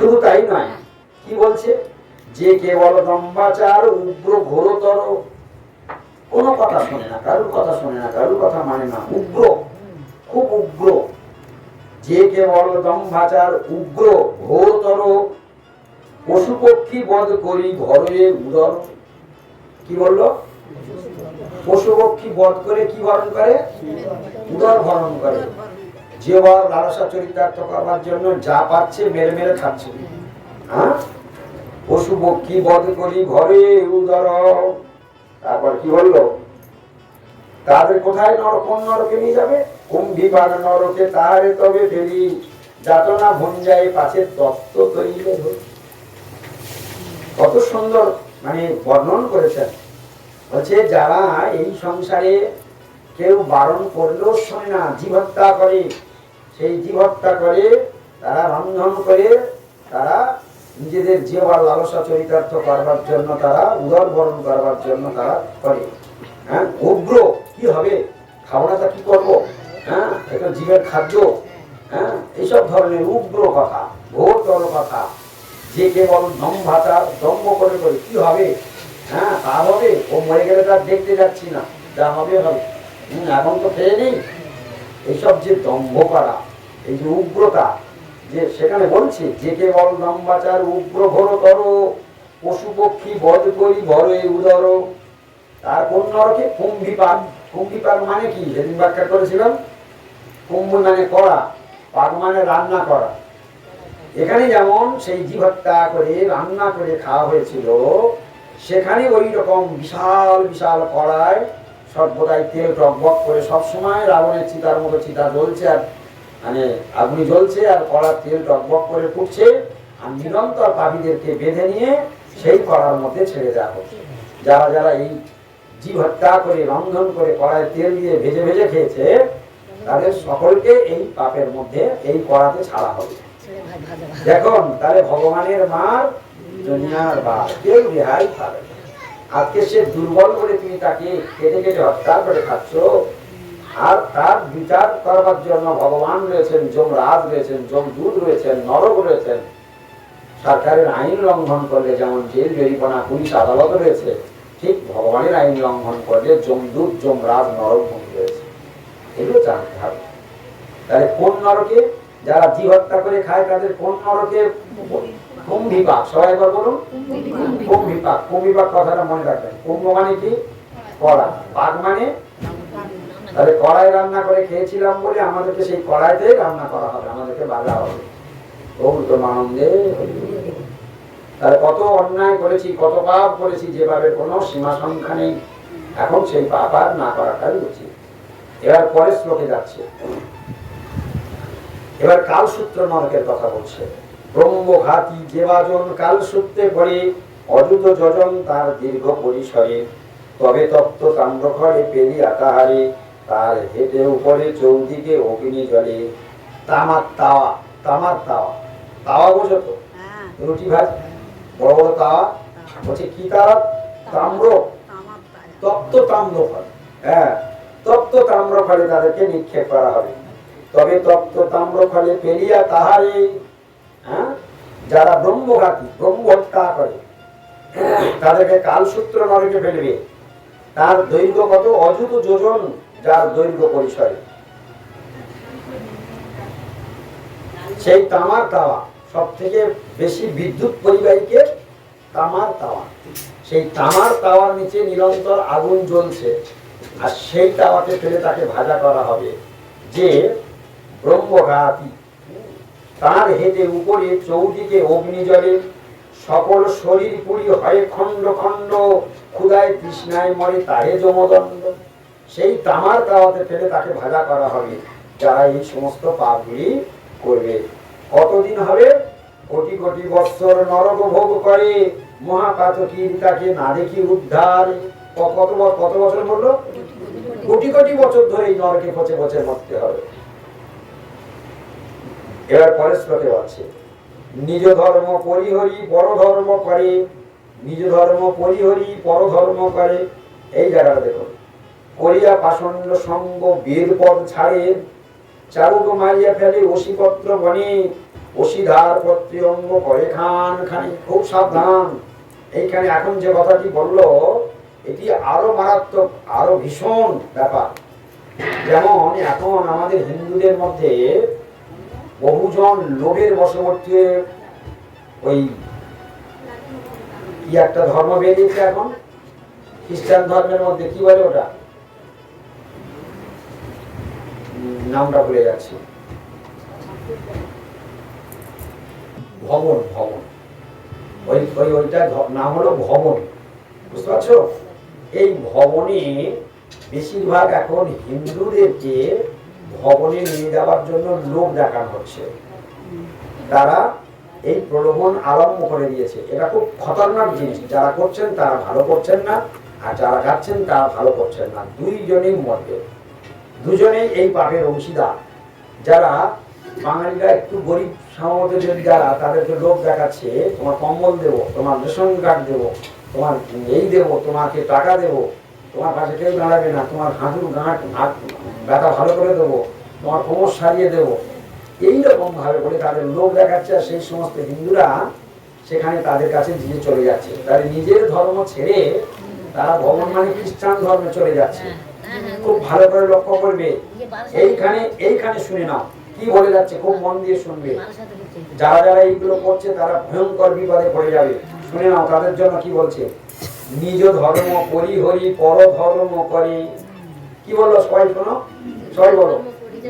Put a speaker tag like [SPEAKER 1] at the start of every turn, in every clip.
[SPEAKER 1] শুধু তাই নয়, কি বলছে? যে কেবল দম্বাচার উগ্র ঘোরতর, কোনো কথা শোনে না, কারুর কথা শোনে না, কারুর কথা মানে না, উগ্র, খুব উগ্র। যে কেবল দম্ভাচার উগ্র ঘোরতর পশু পক্ষী বধ করি ঘরে উদর। কি বলল? পশু পক্ষী বধ করে কি বরণ করে? উদর ভরণ করে। যে বর লালসা চরিতার্থ করবার জন্য যা পাচ্ছে মেরে মেরে খাচ্ছে। হ্যাঁ? পশু পক্ষী বধ করি, ঘরে উদর। তারপর কি বলল তাদের কোথায় নর কোন নরকে নিয়ে যাবে? কুম্ভিবাগ নরকে তাহারে তবে ফেরি। যাতনা ভঞ্জায় পাছে তত্ত্ব তৈরি কত সুন্দর মানে বর্ণন করেছেন। বলছে, যারা এই সংসারে কেউ বারণ করলেও শোনে না, জীবহত্যা করে সেই জীবহত্যা করে, তারা রন্ধন করে, তারা নিজেদের জীবন লালসা চরিতার্থ করবার জন্য তারা, উদর বরণ করবার জন্য তারা করে। হ্যাঁ উগ্র কি হবে? খাওয়াটা কি করব? হ্যাঁ এটা জীবের খাদ্য। হ্যাঁ এইসব ধরনের উগ্র কথা ঘোরতর কথা, যে কেবল দম্ভাতা, দম্ভ করে করে কি হবে? হ্যাঁ তা হবে। ও মরে গেলে তার দেখতে যাচ্ছি না। যা হবে হবে। এখন তো খেয়ে নেই। এইসব যে দম্ভ করা এই যে উগ্রতা, যে সেখানে বলছে যে কেবল দম্বাচার উগ্র ঘোরতর পশু পক্ষী বধ করি বড় উদর। তার কোন নরকে কুম্ভিপাক কুম্ভিপাক মানে কি? সেদিন ব্যাখ্যা করেছিলাম। কুম্ভ মানে করা পাক মানে রান্না করা। এখানে যেমন সেই জীবহত্যা করে, রান্না করে খাওয়া হয়েছিল, সেখানে ওই রকম বিশাল বিশাল কড়ায় সর্বদাই তেল টকবক করে সবসময় রাবণের চিতার মতো চিতা জ্বলছে আর মানে আগুনি জ্বলছে আর কড়ার তেল টকবক করে ফুটছে। আর নিরন্তর পাখিদেরকে বেঁধে নিয়ে সেই কড়ার মধ্যে ছেড়ে দেওয়া হচ্ছে। যারা যারা এই জীব হত্যা করে, রন্ধন করে কড়ায় তেল দিয়ে ভেজে ভেজে খেয়েছে, তাদের সকলকে এই পাপের মধ্যে এই কড়াতে ছাড়া হবে। দেখুন, তাহলে ভগবানের মার দুনিয়ার বা কেউ রেহাই পাবে না। আজকে সে দুর্বল বলে তুমি তাকে কেটে কেটে হত্যা করে খাচ্ছ। আর তার বিচার করবার জন্য ভগবান রয়েছেন, যমরাজ রয়েছেন, যমদূত রয়েছেন, নরক রয়েছেন। সরকারের আইন লঙ্ঘন করলে যেমন জেল, জরিমানা, পুলিশ, আদালত রয়েছে, ঠিক ভগবানের আইন লঙ্ঘন করলে যমদূত, যমরাজ, নরক রয়েছে। এগুলো জানতে হবে। তাহলে কোন নরকে? যারা জীব হত্যা করে খায়, তাদের কোন নরকে? সবাই একবার বলুন। কথাটা মনে রাখবেন। কুম্ভ মানে কি? কড়া। পাক মানে? তাহলে কড়াই রান্না করে খেয়েছিলাম বলে আমাদেরকে সেই কড়াইতে রান্না করা হবে, আমাদেরকে হবে। তাহলে কত অন্যায় করেছি, কত পাপ করেছি, যেভাবে কোনো সীমা সংখ্যা নেই, এখন সেই পাপ আর না করাটাই উচিত। এবার পরের শ্লোকে যাচ্ছে। এবার কালসূত্র নরকের কথা বলছে। ব্রহ্মঘাতী যেবাজন কালসূত্রে পড়ে অযুত যজন তার দীর্ঘ পরিসরে। তবে তপ্ত তাম্রখড়ে পেরি আকাহারে তার হেঁটে উপরে চৌদিকে অগ্নি জলে তামার তাওয়া তামার তাওয়া। তাওয়া বোঝো তো? রুটি ভাজ বড় বড় তাওয়া? বলছে কি তারা তাম্র। তপ্ত তাম্র ফল হ্যাঁ তপ্ত তাম্র ফলে তাদেরকে নিক্ষেপ করা হবে। তবে তপ্ত তাম্র ফলে পেরিয়া তাহারে হ্যাঁ যারা ব্রহ্মঘাতী ব্রহ্ম হত্যা করে, তাদেরকে কালসূত্র নরকে ফেলবে। তার দৈর্ঘ্য কত? অযুত যোজন, যার দৈর্ঘ্য পরিসরে। সেই তামার তাওয়া সব থেকে বেশি বিদ্যুৎ পরিবাহীকে তামার তাওয়া। সেই তামার তাওয়ার নিচে নিরন্তর আগুন জ্বলছে, আর সেই তাওয়াকে ফেলে তাকে ভাজা করা হবে। যে ব্রহ্মঘাতী তার হেঁটে উপরে চৌদিকে অগ্নি জলে সকল শরীর পুরি হয় খণ্ড খণ্ড ক্ষুদায় তৃষ্ণায় মরে তাহে যমদণ্ড। সেই তামার তাওয়াতে ফেলে তাকে ভাজা করা হবে, যারা এই সমস্ত পাপগুলি করবে। কতদিন হবে? কোটি কোটি বৎসর নরক ভোগ করে, মহাপাতকীর তাকে না দেখি উদ্ধার। কত কত বছর বলল? কোটি কোটি বছর ধরে এই নরকে পচে পচে মরতে হবে। এবার পরের শ্লোকে আছে নিজ ধর্ম পরিহরি, পর ধর্ম করে। নিজ ধর্ম পরিহরি, পর ধর্ম করে। এই জায়গাটা দেখুন করিয়া পাষণ্ড সঙ্গ বেদ পদ ছাড়ে। চারুক মারিয়া ফেলে অসিপত্র বনে। অসিধার পত্রী অঙ্গ করে খান খানি। খুব সাবধান। এইখানে এখন যে কথাটি বলল, এটি আরও মারাত্মক, আরও ভীষণ ব্যাপার। যেমন এখন আমাদের হিন্দুদের মধ্যে বহুজন লোভের বশবর্তী ওই কি একটা ধর্ম বেরিয়েছে এখন? খ্রিস্টান ধর্মের মধ্যে কি বলে ওটা? নামটা ভুলে যাচ্ছি। ভবন ভবন। ওই ওই, ওইটা নাম হলো ভবন। বুঝতে পারছ? এই ভবনে বেশিরভাগ এখন হিন্দুদেরকে ভবনে নিয়ে যাওয়ার জন্য লোক দেখানো হচ্ছে। তারা এই প্রলোভন আরম্ভ করে দিয়েছে। এটা খুব খতরনাক জিনিস। যারা করছেন তারা ভালো করছেন না, আর যারা যাচ্ছেন তারা ভালো করছেন না। দুইজনেই মরবে। দুজনেই এই পাপের অংশীদার। যারা বাঙালিরা একটু গরিব সামর্থ্য যারা, তাদেরকে লোক দেখাচ্ছে, তোমার কম্বল দেবো, তোমার রেশন কার্ড দেবো, তোমার এই দেবো, তোমাকে টাকা দেবো তোমার কাছে কেউ দাঁড়াবে না, তোমার হাঁটুর গাঁট হাত ব্যথা ভালো করে দেবো, তোমার কোমর সারিয়ে দেবো। এইরকম ভাবে করে তাদের লোক দেখাচ্ছে আর সেই সমস্ত হিন্দুরা সেখানে তাদের কাছে দিয়ে চলে যাচ্ছে। তাদের নিজের ধর্ম ছেড়ে তারা ভবন মানে খ্রিস্টান ধর্মে চলে যাচ্ছে। খুব ভালো করে লক্ষ্য করবে। এইখানে এইখানে শুনে নাও, কি বলে যাচ্ছে, খুব মন দিয়ে শুনবে। যারা যারা এইগুলো করছে তারা ভয়ঙ্কর বিপদে পড়ে যাবে। শুনে নাও, তাদের জন্য কি বলছে? নিজ ধর্ম করি, হরি পর ধর্ম করে। কি বলো সবাই শোনো? সবাই বলো।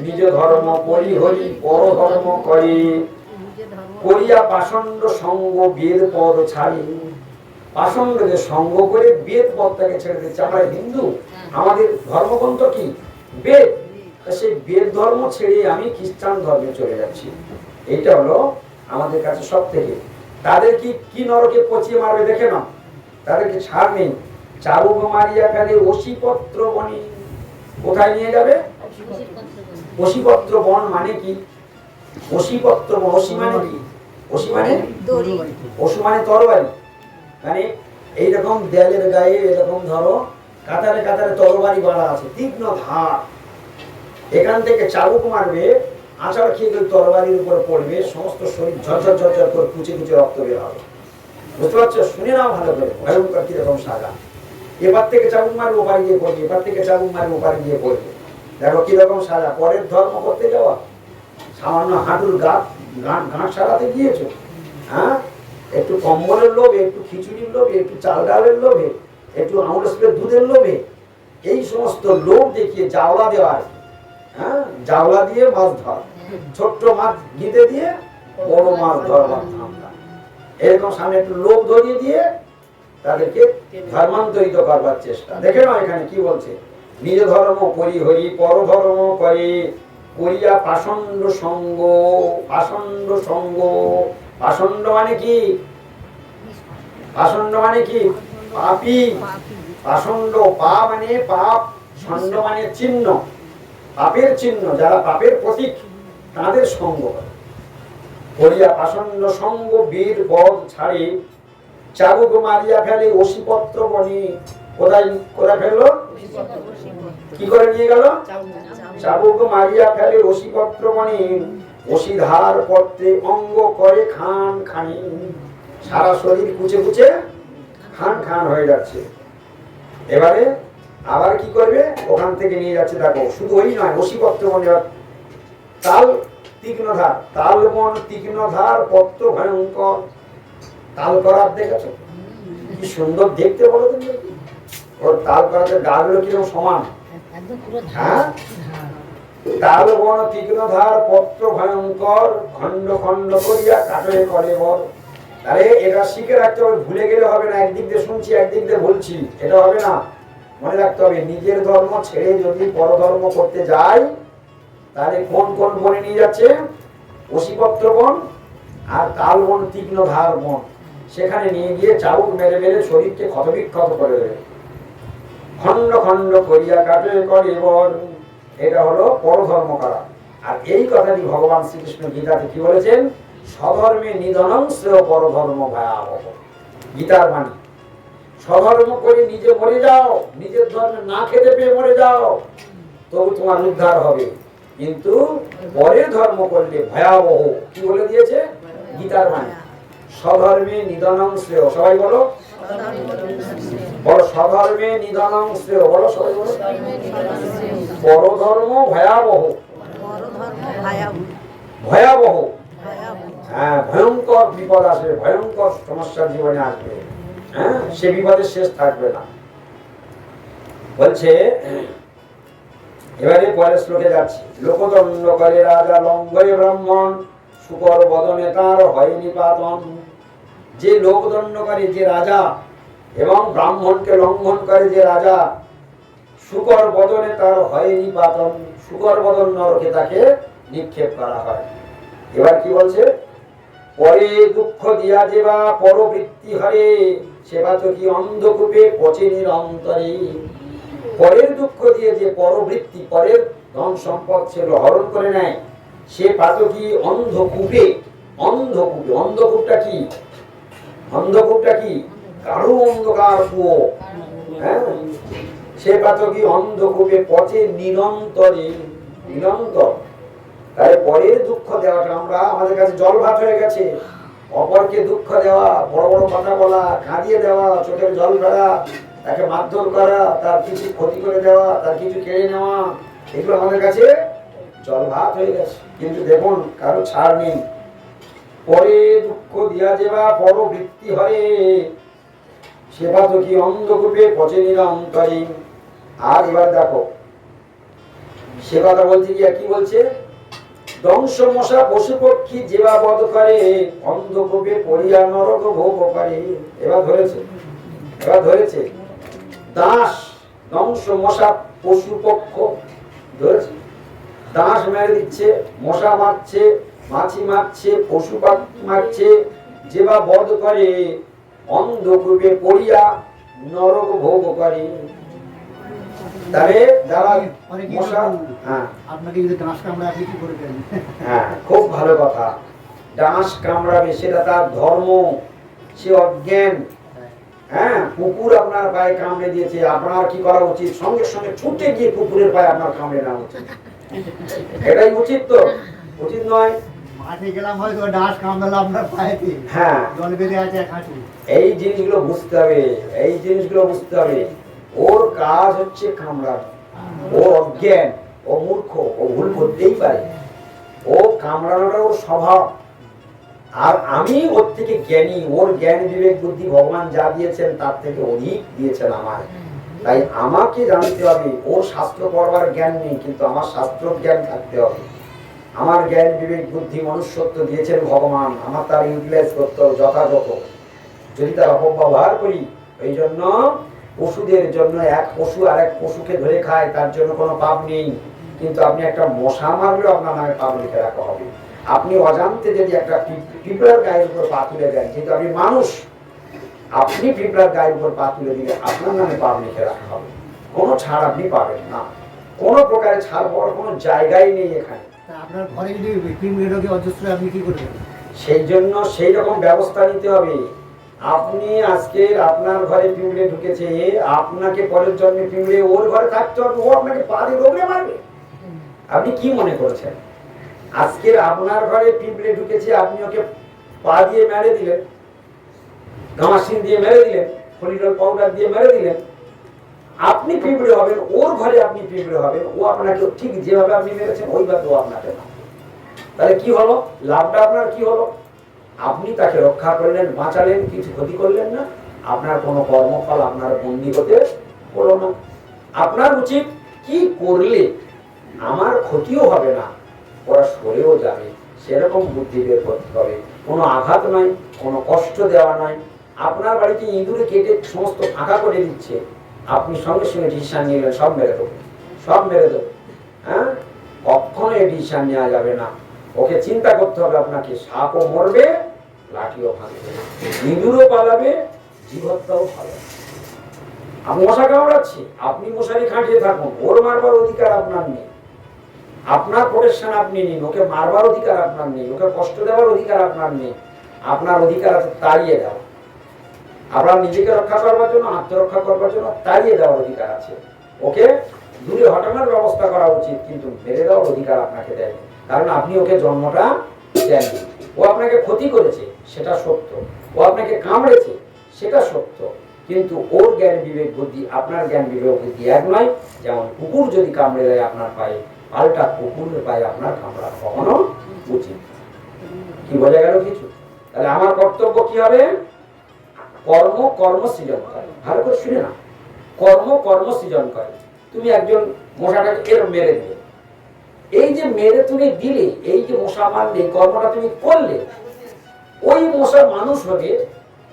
[SPEAKER 1] নিজ ধর্ম করি, হরি পর ধর্ম করে। করিয়া পাষণ্ড সঙ্গ বেদ পদ ছাড়ি। পাষণ্ডকে সঙ্গ করে বেদ পদটাকে ছেড়ে দিচ্ছে। আমরা হিন্দু, আমাদের ধর্মগ্রন্থ কি? বেদ। সেই বেদ ধর্ম ছেড়ে আমি খ্রিস্টান ধর্মে চলে যাচ্ছি। এটা হলো আমাদের কাছে সব থেকে তাদের কি কি নরকে পচিয়ে মারবে দেখে না তাদেরকে ছাড় নেই? চাবুক মারিয়া ফেলে অসিপত্র বনি। কোথায় নিয়ে যাবে? বন মানে কি? অসিপত্র বন মানে কি? মানে? মানে তরবারি। মানে এইরকম দেয়ালের গায়ে এরকম ধরো কাতারে কাতারে তরবারি বাড়া আছে তীক্ষ্ণ ধার। এখান থেকে চাবুক মারবে আচার খেয়ে তরবারির উপর পড়বে সমস্ত শরীর ঝরঝর ঝরঝর করে কুচে কুচে রক্ত বের হবে। বুঝতে পারছ শুনে নাও ভালো করে। ভয়ঙ্কর কীরকম সাজা এবার থেকে চাবুক মারবে, ওপারে গিয়ে পড়বে। এবার থেকে চাবুক মারবে, ওপারে গিয়ে পড়বে। দেখো কীরকম সাজা পরের ধর্ম করতে যাওয়া। সামান্য হাঁটুর গাঁট গাঁট সারাতে গিয়েছো? হ্যাঁ? একটু কম্বলের লোভে, একটু খিচুড়ির লোভে, একটু চাল ডালের লোভে, একটু আমুল দুধের লোভে, এই সমস্ত লোভ দেখিয়ে জাওলা দেওয়া আর হ্যাঁ? জাওলা দিয়ে মাছ ধর। ছোট্ট মাছ গিতে দিয়ে বড় মাছ ধান্দা এরকম সামনে একটু লোভ ধরিয়ে দিয়ে তাদেরকে ধর্মান্তরিত করবার চেষ্টা। দেখে নাও এখানে কি বলছে? নিজ ধর্ম পরিহরি পর ধর্ম করে, করিয়া পাষণ্ড সঙ্গ পাষণ্ড সঙ্গ। পাষণ্ড মানে কি? পাষণ্ড মানে কি? পাপি। পাষণ্ড পা মানে পাপ ষণ্ড মানে চিহ্ন। পাপের চিহ্ন, যারা পাপের প্রতীক, তাদের সঙ্গ। করে। করিয়া পাষণ্ড সঙ্গ বীর বধ ছাড়ে চাবুক মারিয়া ফেলে অসিপত্র বনি। কোথায় কোথায় ফেলল? কি করে নিয়ে গেল? চাবুক মারিয়া ফেলে অসিপত্র বনি। অসিধার পত্রে অঙ্গ করে খান খানি। সারা শরীর কুচে কুচে খান খান হয়ে যাচ্ছে। এবারে আবার কি করবে? ওখান থেকে নিয়ে যাচ্ছে, দেখো, শুধু ওই নয় অসিপত্র বনে। তাল তীক্ষ্ণধার তাল বন তীক্ষ্ণধার পত্র ভয়ঙ্কর। তাল করার দেখেছ? কি সুন্দর দেখতে বলো তুমি ওর তাল করাতে ডালগুলো কীরকম সমান? হ্যাঁ? তাল বন তীক্ষ্ণধার পত্র ভয়ঙ্কর খণ্ড খণ্ড করিয়া কাটে করে বর। আরে এটা শিখে রাখতে হবে ভুলে গেলে হবে না। একদিক দিয়ে শুনছি একদিক দিয়ে বলছি। এটা হবে না। মনে রাখতে হবে নিজের ধর্ম ছেড়ে যদি পরধর্ম করতে যায় তাহলে কোন কোন বনে নিয়ে যাচ্ছে? অসিপত্র বন আর তাল বন, তীক্ষ্ণ ধার বন। সেখানে নিয়ে গিয়ে চাবুক মেরে মেরে শরীরকে ক্ষতবিক্ষত করে দেবে। খণ্ড খণ্ড করিয়া কাটে করে বর এটা হলো পরধর্ম করা আর এই কথাটি ভগবান শ্রীকৃষ্ণ গীতাতে কি বলেছেন? স্বধর্মে নিধনং শ্রেয় পরধর্ম ভয়াবহ। গীতার বাণী। স্বধর্ম করে নিজে মরে যাও, নিজের ধর্মে না খেতে পেয়ে মরে যাও, তবু তোমার উদ্ধার হবে। কিন্তু পরের ধর্ম করলে ভয়াবহ। কি বলে দিয়েছে? গীতার মানে স্বধর্মে নিধনং শ্রেয়। সবাই বলো। বলো, স্বধর্মে নিধনং শ্রেয়। বলো, সবাই বলো। পরধর্ম ভয়াবহ। ভয়াবহ। হ্যাঁ ভয়ঙ্কর বিপদ আসবে, ভয়ঙ্কর সমস্যা জীবনে আসবে। হ্যাঁ সে বিপদের শেষ থাকবে না। বলছে এবারে পরের শ্লোকে যাচ্ছি। লোকদণ্ড করে রাজা লঙ্ঘয়ে ব্রাহ্মণ, শুকর বদনে তার হয় নিপাতন যে লোকদণ্ড করে যে রাজা এবং ব্রাহ্মণকে লঙ্ঘন করে যে রাজা, শুকর বদনে তার হয় নিপাতন শুকর বদন নরকে তাকে নিক্ষেপ করা হয়। এবার কি বলছে? পরে দুঃখ দিয়া যেবা পরবৃত্তি হরে সেবা তো কি অন্ধকূপে পচে নিরন্তরে। পরের দুঃখ দিয়ে যে পরবৃত্তি, পরের ধন সম্পদ সেগুলো হরণ করে নেয়, সে পাতকি অন্ধকূপে অন্ধকূপে, অন্ধকূপটা কি? অন্ধকূপটা কি? কারও অন্ধকার কুয়ো। হ্যাঁ? সে পাতকি অন্ধকূপে পচে নিরন্তরে, নিরন্তর। তাই পরের দুঃখ দেওয়াটা আমরা আমাদের কাছে জল ভাত হয়ে গেছে। অপরকে দুঃখ দেওয়া, বড় বড় কথা বলা, কাঁদিয়ে দেওয়া, চোখের জল ফেলা তাকে মারধর করা, তার কিছু ক্ষতি করে দেওয়া, তার কিছু কেড়ে নেওয়া, এগুলো আমাদের কাছে জল ভাত হয়ে গেছে। কিন্তু দেখুন, কারও ছাড় নেই। পরে দুঃখ দিয়া যেবা পর বৃত্তি হরে সেবা তো কি অন্ধকূপে পচে নিরন্তরে আর এবার দেখো, সে কথা বলছে কি কি বলছে? দংশ মশা পশু পক্ষী যেবা বধ করে, অন্ধকূপে পড়িয়া নরক ভোগ করে। এবার ধরেছে এবার ধরেছে। দাস দংশ মশা পশু পক্ষ ধরেছে? দাস মেরে দিচ্ছে মশা মারছে মাছি মারছে পশু মারছে যেবা বধ করে অন্ধকূপে পড়িয়া নরক ভোগ করে। হ্যাঁ। হ্যাঁ খুব ভালো কথা। ডাঁশ কামড়াবে সেটা তার ধর্ম সে অজ্ঞান। হ্যাঁ কুকুর আপনার পায়ে কামড়ে দিয়েছে আপনার কি করা উচিত? সঙ্গে সঙ্গে ছুটে গিয়ে কুকুরের পায়ে আপনার কামড়ে নেওয়া উচিত। এটাই উচিত তো? উচিত নয়?
[SPEAKER 2] মাঠে গেলাম হয়তো ডাঁস কামড়ালো আপনার পায়েতে।
[SPEAKER 1] হ্যাঁ।
[SPEAKER 2] জল বেঁধে আছে হাঁটু।
[SPEAKER 1] এই জিনিসগুলো বুঝতে হবে এই জিনিসগুলো বুঝতে হবে। ওর কাজ হচ্ছে কামড়ানো। ও অজ্ঞান ও মূর্খ ও ভুল করতেই পারে। ও কামড়ানোটা ওর স্বভাব। আর আমি ওর থেকে জ্ঞানী, ওর জ্ঞান, বিবেক, বুদ্ধি ভগবান যা দিয়েছেন তার থেকে অধিক দিয়েছেন আমার তাই আমাকে জানতে হবে, ওর শাস্ত্র পড়বার জ্ঞান নেই, কিন্তু আমার শাস্ত্র জ্ঞান থাকতে হবে। আমার জ্ঞান, বিবেক, বুদ্ধি, মনুষ্যত্ব দিয়েছেন ভগবান, আমার তার ইউটিলাইজ করতে হবে যথাযথ। যদি তার অপব্যবহার করি, এই জন্য পশুদের জন্য এক পশু আর এক পশুকে ধরে খায়, তার জন্য কোনো পাপ নেই। কিন্তু আপনি একটা মশা মারলেও আপনার নামে পাপ লিখে রাখা হবে। আপনি অজান্তে যদি একটা পি- পিঁপড়ার গায়ের উপর পা তুলে দেন কিন্তু আপনি মানুষ আপনি পিঁপড়ার গায়ের উপর পা তুলে দিলে আপনার নামে পাপ লিখে রাখা হবে। কোনো ছাড় আপনি পাবেন না। কোনো প্রকারে ছাড় পাওয়ার কোনো জায়গাই নেই এখানে।
[SPEAKER 2] আপনার ঘরে যদি পিঁপড়ে অজস্র আপনি কি করবেন?
[SPEAKER 1] সেই জন্য সেই রকম ব্যবস্থা নিতে হবে। আপনি আজকে আপনার ঘরে পিঁপড়ে ঢুকেছে আপনাকে পরের জন্মে পিঁপড়ে ওর ঘরে থাকতে হবে ও আপনাকে পা দিয়ে রোগড়ে মারবে। আপনি কি মনে করেছেন? আজকের আপনার ঘরে পিঁপড়ে ঢুকেছে, আপনি ওকে পা দিয়ে মেরে দিলেন গামাসিন দিয়ে মেরে দিলেন ফলিডল পাউডার দিয়ে মেরে দিলেন। আপনি পিঁপড়ে হবেন, ওর ঘরে আপনি পিঁপড়ে হবেন, ও আপনাকে ঠিক যেভাবে আপনি মেরেছেন ওইভাবে ও আপনাকে তাহলে কি হলো? লাভটা আপনার কি হলো? আপনি তাকে রক্ষা করলেন, বাঁচালেন, কিছু ক্ষতি করলেন না। আপনার কোনো কর্মফল আপনার বন্দি হতে হলো না। আপনার উচিত কি করলে? আমার ক্ষতিও হবে না। ওরা সরেও যাবে। সেরকম বুদ্ধি বের করতে হবে। কোনো আঘাত নয়, কোনো কষ্ট দেওয়া নয়। আপনার বাড়িতে ইঁদুরে কেটে সমস্ত ফাঁকা করে দিচ্ছে। আপনি সঙ্গে সঙ্গে ডিসিশন নিলেন, সব মেরে দেবো। সব মেরে দেবো। হ্যাঁ? কখনো এই ডিসিশন নেওয়া যাবে না। ওকে চিন্তা করতে হবে আপনাকে। সাপও মরবে, লাঠিও ভাঙবে। ইঁদুরও পালাবে, জীবত্তাও আমি মশা কামড়াচ্ছি। আপনি মশারি খাটিয়ে থাকুন। ওর মারবার অধিকার আপনার নেই। আপনার প্রোটেকশন আপনি নিন, ওকে মারবার অধিকার আপনার নেই, ওকে কষ্ট দেওয়ার অধিকার আপনার নেই, আপনার অধিকার আছে তাড়িয়ে দেওয়া আপনার নিজেকে রক্ষা করবার জন্য, আত্মরক্ষা করবার জন্য তাড়িয়ে দেওয়ার অধিকার আছে। ওকে দূরে হটানোর ব্যবস্থা করা উচিত, কিন্তু মেরে দেওয়ার অধিকার আপনাকে দেয় কারণ আপনি ওকে জন্মটা দেননি। ও আপনাকে ক্ষতি করেছে, সেটা সত্য। ও আপনাকে কামড়েছে, সেটা সত্য। কিন্তু ওর জ্ঞান বিবেক বুদ্ধি, আপনার জ্ঞান বিবেক বুদ্ধি এক নয়, যেমন কুকুর যদি কামড়ে দেয় আপনার পায়ে পাল্টা কুকুরের পায়ে আপনার কামড়া কখনো উচিত কি বোঝা গেল কিছু? তাহলে আমার কর্তব্য কি হবে? কর্ম কর্ম সৃজন করে। ভালো করে শুনে না কর্ম কর্ম সৃজন করে। তুমি একজন মশাটাকে এর মেরে দিলে। এই যে মেরে তুমি দিলে এই যে মশা মারলে কর্মটা তুমি করলে ওই মশা মানুষ হবে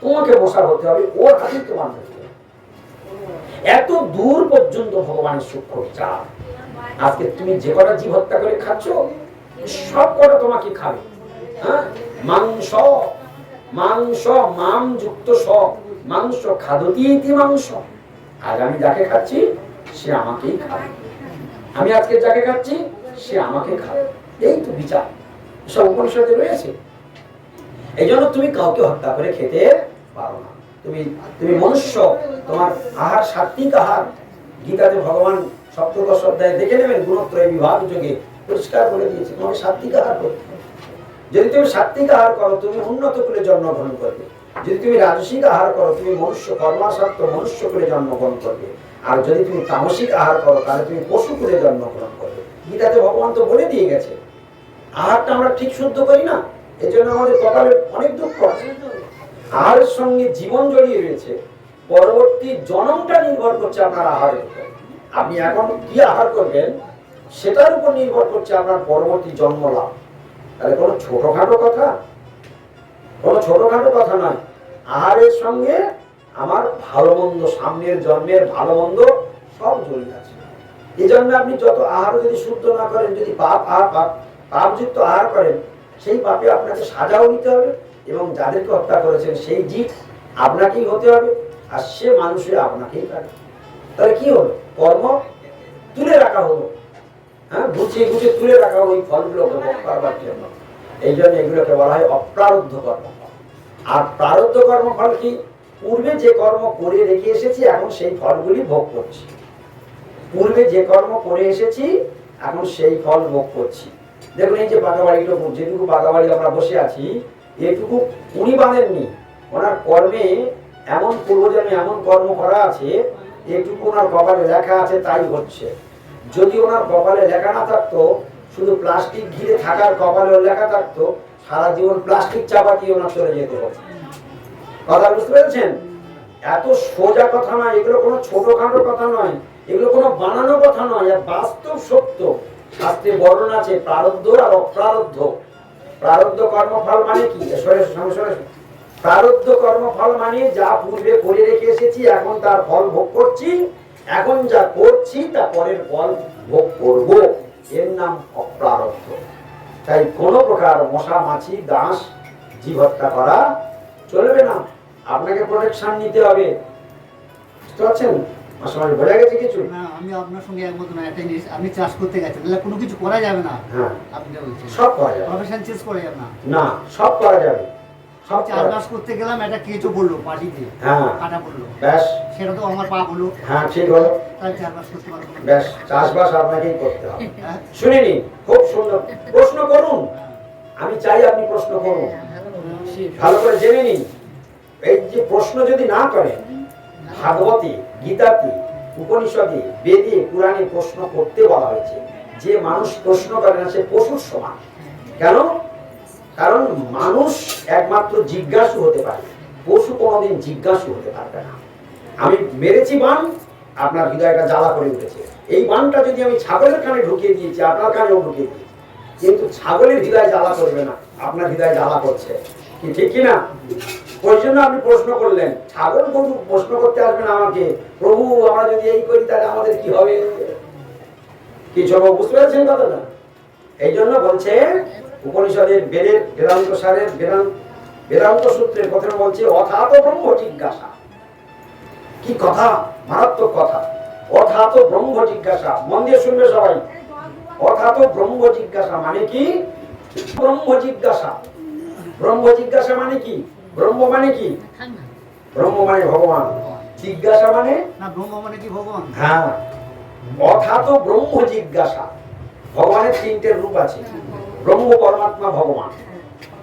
[SPEAKER 1] তোমাকে মশা হতে হবে ওর হাতেই তোমার হতে এত দূর পর্যন্ত ভগবানের সূক্ষ্ম চাপ আজকে তুমি যে কটা জীব হত্যা করে খাচ্ছ, সব কটা তোমাকে খাবে। হ্যাঁ? মাংস মাংস, মাম যুক্ত সব। মাংস খাদতি ইতি মাংস। আজ আমি যাকে খাচ্ছি, সে আমাকেই খাবে। আমি আজকে যাকে খাচ্ছি, সে আমাকে খাবে। এই তো বিচার। সব উপনিষদে রয়েছে। এই জন্য তুমি কাউকে হত্যা করে খেতে পারো না। তুমি তুমি মনুষ্য, তোমার আহার, সাত্বিক আহার, গীতাতে ভগবান সপ্তদশ অধ্যায়ে দেখে নেবেন গুণত্রয় বিভাগ যোগে পরিষ্কার বলে দিয়েছে। তোমাকে সাত্বিক আহার করতে। যদি তুমি সাত্বিক আহার করো, তুমি উন্নত কুলে জন্মগ্রহণ করবে। যদি তুমি রাজসিক আহার করো, তুমি মনুষ্য কর্মাসক্ত মনুষ্য কুলে জন্মগ্রহণ করবে। আর যদি তুমি তামসিক আহার করো, তাহলে তুমি পশু কুলে জন্মগ্রহণ করবে। গীতাতে ভগবান তো বলে দিয়ে গেছে, আহারটা আমরা ঠিক শুদ্ধ করি না এই জন্য আমাদের কপালে অনেক দুঃখ আছে। আহারের সঙ্গে জীবন জড়িয়ে রয়েছে। পরবর্তী জনমটা নির্ভর করছে আপনার আহারের উপর। আপনি এখন কি আহার করবেন, সেটার উপর নির্ভর করছে আপনার পরবর্তী জন্ম লাভ। তাহলে কোনো ছোটখাটো কথা, কোনো ছোটখাটো কথা নয়। আহারের সঙ্গে আমার ভালো মন্দ, সামনের জন্মের ভালো মন্দ সব জড়িয়ে আছে। এই জন্য আপনি যত আহার যদি শুদ্ধ না করেন, যদি পাপ আহার, পাপ, পাপযুক্ত আহার করেন, সেই পাপে আপনাকে সাজাও নিতে হবে এবং যাদেরকে হত্যা করেছেন, সেই জীব আপনাকেই হতে হবে, আর সে মানুষের আপনাকেই কাটে তাহলে কি হলো? কর্ম তুলে রাখা হলো। হ্যাঁ গুছিয়ে গুছিয়ে তুলে রাখা হলো ওই ফলগুলোকে করবার জন্য। এই জন্য এগুলোকে বলা হয় অপ্রারব্ধ কর্মফল আর প্রারব্ধ কর্মফল কি? পূর্বে যে কর্ম করে রেখে এসেছি, এখন সেই ফলগুলি ভোগ করছি। পূর্বে যে কর্ম করে এসেছি, এখন সেই ফল ভোগ করছি। দেখুন, এই যে বাগাবাড়িগুলো যেটুকু বাগাবাড়ি আমরা বসে আছি, এটুকু উনি বাঁধেননি। ওনার কর্মে এমন পূর্বজন্মে এমন কর্ম করা আছে এটুকু ওনার কপালে লেখা আছে তাই হচ্ছে। যদি ওনার কপালে লেখা না থাকতো, শুধু প্লাস্টিক ঘিরে থাকার কপালে লেখা থাকতো, সারা জীবন প্লাস্টিক ওনার চলে যেতে। কথা বুঝতে পেরেছেন? এত সোজা কথা নয়, এগুলো কোনো ছোটখাটো কথা নয়, এগুলো কোনো বানানো কথা নয় বাস্তব সত্য। শাস্ত্রে বর্ণনা আছে, প্রারব্ধ আর অপ্রারব্ধ। প্রারব্ধ কর্মফল মানে কি? প্রারব্ধ কর্মফল মানে যা পূর্বে করে রেখে এসেছি এখন তার ফল ভোগ করছি এখন যা করছি তা পরের ফল ভোগ করব। এর নাম অপ্রারব্ধ তাই কোনো প্রকার মশা মাছি দাস জীব হত্যা করা চলবে না। আপনাকে প্রোটেকশন নিতে হবে। বুঝতে পারছেন? মাসামারি বোঝা গেছে কিছু?
[SPEAKER 2] না আমি আপনার সঙ্গে একমত না একটা জিনিস আপনি চাষ করতে গেছেন তাহলে কোনো কিছু করা যাবে না।
[SPEAKER 1] হ্যাঁ।
[SPEAKER 2] আপনি বলছেন।
[SPEAKER 1] সব করা যাবে।
[SPEAKER 2] প্রফেশন চেঞ্জ করা যাবে না।
[SPEAKER 1] না সব করা যাবে। সব
[SPEAKER 2] চাষবাস করতে গেলাম একটা কেঁচো পড়ল পাটিতে
[SPEAKER 1] হ্যাঁ।
[SPEAKER 2] কাটা পড়ল।
[SPEAKER 1] ব্যাস।
[SPEAKER 2] সেটা তো আমার পাপ হলো।
[SPEAKER 1] হ্যাঁ ঠিক হলো।
[SPEAKER 2] তাহলে চাষবাস করতে পারব না।
[SPEAKER 1] ব্যাস চাষবাস আপনাকেই করতে হবে।
[SPEAKER 2] হ্যাঁ?
[SPEAKER 1] শুনে নিন খুব সুন্দর। প্রশ্ন করুন। আমি চাই আপনি প্রশ্ন করুন। ভালো করে জেনে নিন। এই যে প্রশ্ন যদি না করেন ভাগবতে গীতাতে উপনিষদে বেদে পুরাণে প্রশ্ন করতে বলা হয়েছে যে মানুষ প্রশ্ন করে না সে পশুর সমান। কেন? কারণ মানুষ একমাত্র জিজ্ঞাসু হতে পারে। পশু কোনোদিন জিজ্ঞাসু হতে পারবে না। আমি মেরেছি বান, আপনার হৃদয়টা জ্বালা করে উঠেছে। এই বানটা যদি আমি ছাগলের কানে ঢুকিয়ে দিয়েছি, আপনার কানেও ঢুকিয়ে দিয়েছি। কিন্তু ছাগলের হৃদয় জ্বালা করবে না, আপনার হৃদয় জ্বালা করছে। কি ঠিক কি না? ওই জন্য আপনি প্রশ্ন করলেন, ছাগল গরু প্রশ্ন করতে আসবেন আমাকে, প্রভু, আমরা যদি এই করি, তাহলে আমাদের কি হবে? কিছু বুঝতে পেরেছেন কথাটা? এই জন্য বলছে উপনিষদের বেদের বেদান্ত সারের বেদান্ত বেদান্ত সূত্রের কথা বলছে অথাত ব্রহ্ম জিজ্ঞাসা। কি কথা? মারাত্মক কথা। অথাত ব্রহ্ম জিজ্ঞাসা। মন দিয়ে শুনবে সবাই। অথাত ব্রহ্ম জিজ্ঞাসা মানে কি? ব্রহ্ম জিজ্ঞাসা। ব্রহ্ম জিজ্ঞাসা মানে কি? ব্রহ্ম মানে কি? ব্রহ্ম মানে ভগবান। জিজ্ঞাসা মানে?
[SPEAKER 2] না ব্রহ্ম মানে কি ভগবান?
[SPEAKER 1] হ্যাঁ। অথাত ব্রহ্ম জিজ্ঞাসা। ভগবানের তিনটে রূপ আছে। ব্রহ্ম পরমাত্মা ভগবান।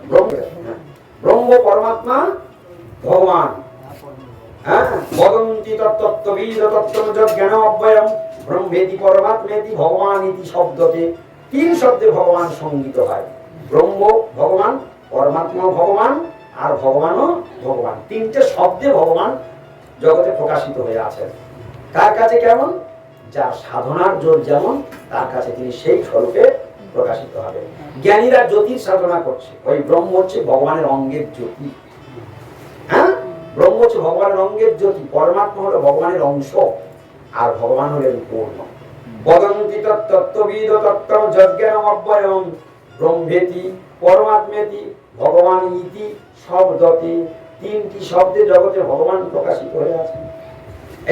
[SPEAKER 1] ব্রহ্ম ব্রহ্ম পরমাত্মা ভগবান। হ্যাঁ জ্ঞান ভগবান ইতি তিন শব্দে ভগবান হয়। ব্রহ্ম ভগবান, পরমাত্মা ভগবান, আর ভগবানও ভগবান। তিনটে শব্দে ভগবান জগতে প্রকাশিত হয়ে আছেন। তার কাছে কেমন? যার সাধনার জোর যেমন, তার কাছে তিনি সেই স্বরূপে প্রকাশিত হবে। জ্ঞানীরা জ্যোতির সাধনা করছে। ওই ব্রহ্ম হচ্ছে ভগবানের অঙ্গের জ্যোতি। হ্যাঁ? ব্রহ্ম হচ্ছে ভগবানের অঙ্গের জ্যোতি। পরমাত্মা হলো ভগবানের অংশ আর ভগবান হলেন পূর্ণ। বদন্তি তত্ত্ববিদ তত্ত্ব অব্যয়ম। ব্রহ্মেতি, পরমাত্মেতি, ভগবান ইতি তিনটি শব্দে জগতে ভগবান প্রকাশিত হয়ে আছে।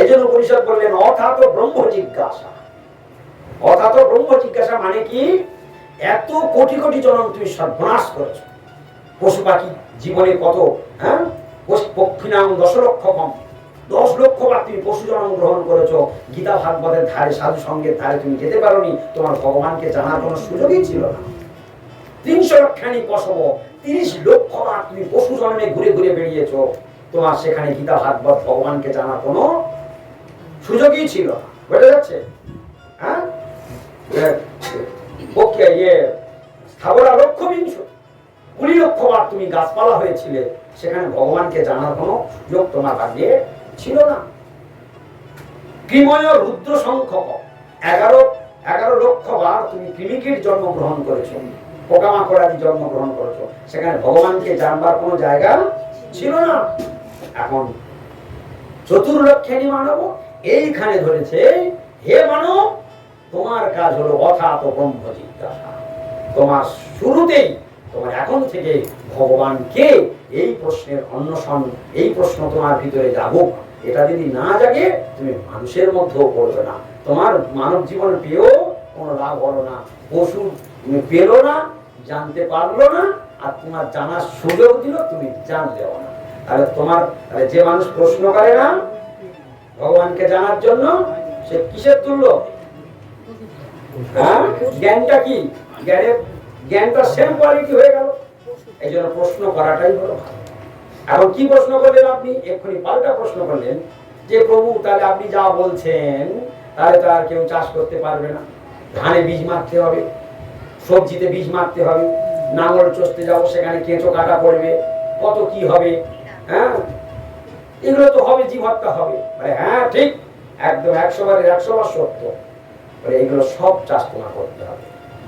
[SPEAKER 1] এই জন্য পরিষদ বললেন, অথাত ব্রহ্ম জিজ্ঞাসা। অথাত ব্রহ্ম জিজ্ঞাসা মানে কি? এত কোটি কোটি জনম তুমি সর্বনাশ করেছ। পশু পাখি জীবনে কত হ্যাঁ? পশু- পক্ষী নাম দশ লক্ষ কম। দশ লক্ষ বার তুমি পশু জন্ম গ্রহণ করেছ। গীতা ভাগবতের ধারে সাধু সঙ্গের ধারে তুমি যেতে পারোনি। তোমার ভগবানকে জানার কোনো সুযোগই ছিল না। তিনশো লক্ষানি পশব তিরিশ লক্ষ বার তুমি পশু জন্মে ঘুরে ঘুরে বেরিয়েছো তোমার সেখানে গীতা ভাগবত ভগবানকে জানার কোনো সুযোগই ছিল না। বোঝা যাচ্ছে? হ্যাঁ? এ, পক্ষে ইয়ে স্থাবরা লক্ষ বিংশ কুড়ি তুমি গাছপালা সেখানে ভগবানকে জানার কোনো সুযোগ তোমার ছিল না। রুদ্র সংখ্যক এগারো এগারো লক্ষ বার তুমি কৃমিকীর জন্মগ্রহণ করেছ পোকামাকড় আদি জন্মগ্রহণ করেছ সেখানে ভগবানকে জানবার কোনো জায়গা ছিল না। এখন চতুর্লক্ষানি মানব এইখানে ধরেছে হে মানব তোমার কাজ হলো অথাত ব্রহ্ম জিজ্ঞাসা। তোমার শুরুতেই, তোমার এখন থেকে ভগবানকে এই প্রশ্নের অন্বেষণ, এই প্রশ্ন তোমার ভিতরে জাগুক। এটা যদি না জাগে, তুমি মানুষের মধ্যেও পড়বে না। তোমার মানব জীবন পেয়েও কোনো লাভ হলো না। পশু তুমি পেল না, জানতে পারল না, আর তোমার জানার সুযোগ দিল, তুমি জানলেও না। তাহলে তোমার যে মানুষ প্রশ্ন করে না, ভগবানকে জানার জন্য, সে কিসের তুল্য? হ্যাঁ? জ্ঞানটা কি? জ্ঞানের জ্ঞানটা সেম কোয়ালিটি হয়ে গেল। এই জন্য প্রশ্ন করাটাই হলো এখন কি প্রশ্ন করলেন আপনি? এক্ষুনি পাল্টা প্রশ্ন করলেন। যে প্রভু, তাহলে আপনি যা বলছেন, তাহলে তো আর কেউ চাষ করতে পারবে না। ধানে বীজ মারতে হবে, সবজিতে বীজ মারতে হবে, নাঙল চষতে যাব, সেখানে কেঁচো কাটা পড়বে, কত কি হবে হ্যাঁ? এগুলো তো হবে জীব হত্যা হবে হ্যাঁ ঠিক। একদম একশো বারের একশো বার সত্য। মানে এগুলো সব চাষ তোমার করতে হবে।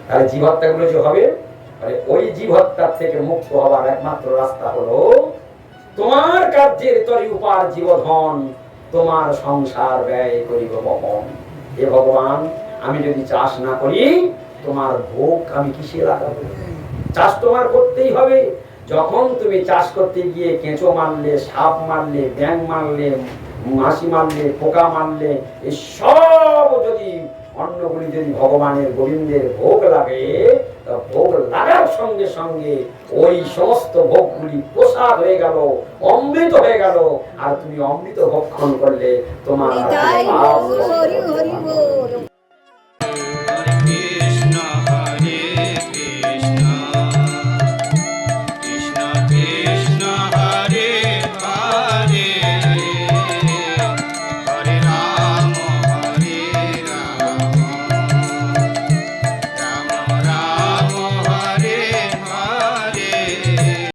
[SPEAKER 1] তাহলে যে হবে মানে ওই থেকে মুক্ত হওয়ার একমাত্র রাস্তা হলো তোমার কার্যের তরি উপার জীবধন, তোমার সংসার ব্যয় করিব বপন। হে ভগবান, আমি যদি চাষ না করি, তোমার ভোগ আমি কিসে লাগাবো? চাষ তোমার করতেই হবে। যখন তুমি চাষ করতে গিয়ে কেঁচো মারলে, সাপ মারলে ব্যাং মারলে, মাসি মারলে, পোকা মারলে এই সব অন্নগুলি যদি ভগবানের গোবিন্দের ভোগ লাগে তা ভোগ লাগার সঙ্গে সঙ্গে ওই সমস্ত ভোগগুলি প্রসাদ হয়ে গেল অমৃত হয়ে গেল। আর তুমি অমৃত ভক্ষণ করলে তোমার